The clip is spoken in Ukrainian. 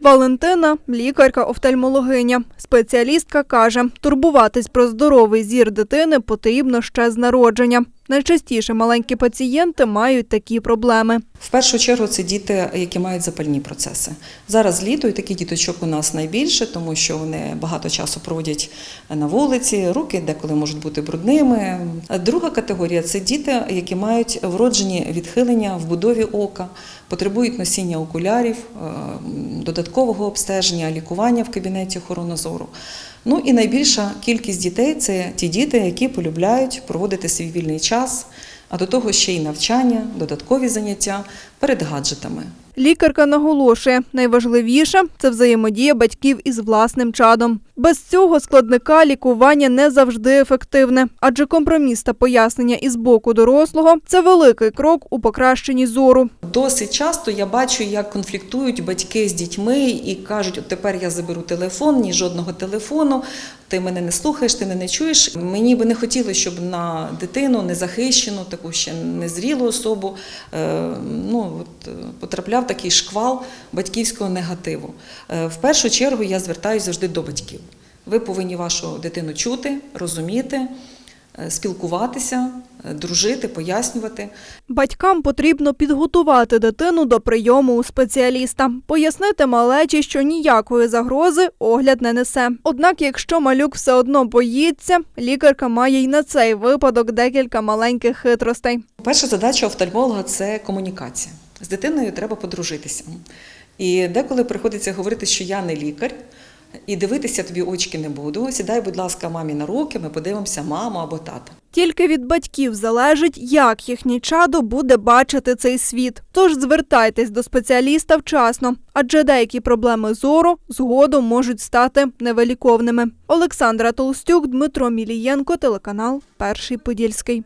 Валентина лікарка-офтальмологиня. Спеціалістка каже, турбуватись про здоровий зір дитини потрібно ще з народження. Найчастіше маленькі пацієнти мають такі проблеми. В першу чергу це діти, які мають запальні процеси. Зараз літо і таких діточок у нас найбільше, тому що вони багато часу проводять на вулиці, руки деколи можуть бути брудними. Друга категорія це діти, які мають вроджені відхилення в будові ока, потребують носіння окулярів, е, додаткового обстеження, лікування в кабінеті охорони зору. Ну і найбільша кількість дітей це ті діти, які полюбляють проводити свій вільний час, а до того ще й навчання, додаткові заняття перед гаджетами. Лікарка наголошує, найважливіше це взаємодія батьків із власним чадом. Без цього складника лікування не завжди ефективне, адже компроміс та пояснення із боку дорослого це великий крок у покращенні зору. Досить часто я бачу, як конфліктують батьки з дітьми і кажуть: от тепер я заберу телефон, ні жодного телефону. Ти мене не слухаєш, ти мене не чуєш. Мені би не хотілося, щоб на дитину незахищену, таку ще незрілу особу, е, ну от е, потрапляв такий шквал батьківського негативу. Е, В першу чергу я звертаюся завжди до батьків. Ви повинні вашу дитину чути, розуміти, спілкуватися, е, дружити, пояснювати. Батькам потрібно підготувати дитину до прийому у спеціаліста, пояснити малечі, що ніякої загрози огляд не несе. Однак, якщо малюк все одно боїться, лікарка має й на цей випадок декілька маленьких хитростей. Перша задача офтальмолога це комунікація. З дитиною треба подружитися. І деколи приходиться говорити, що я не лікар, і дивитися тобі очки не буду. Сідай, будь ласка, мамі на руки, ми подивимося маму або тата. Тільки від батьків залежить, як їхнє чадо буде бачити цей світ. Тож звертайтесь до спеціаліста вчасно, адже деякі проблеми зору згодом можуть стати невиліковними. Олександра Толстюк, Дмитро Мілієнко, телеканал Перший Подільський.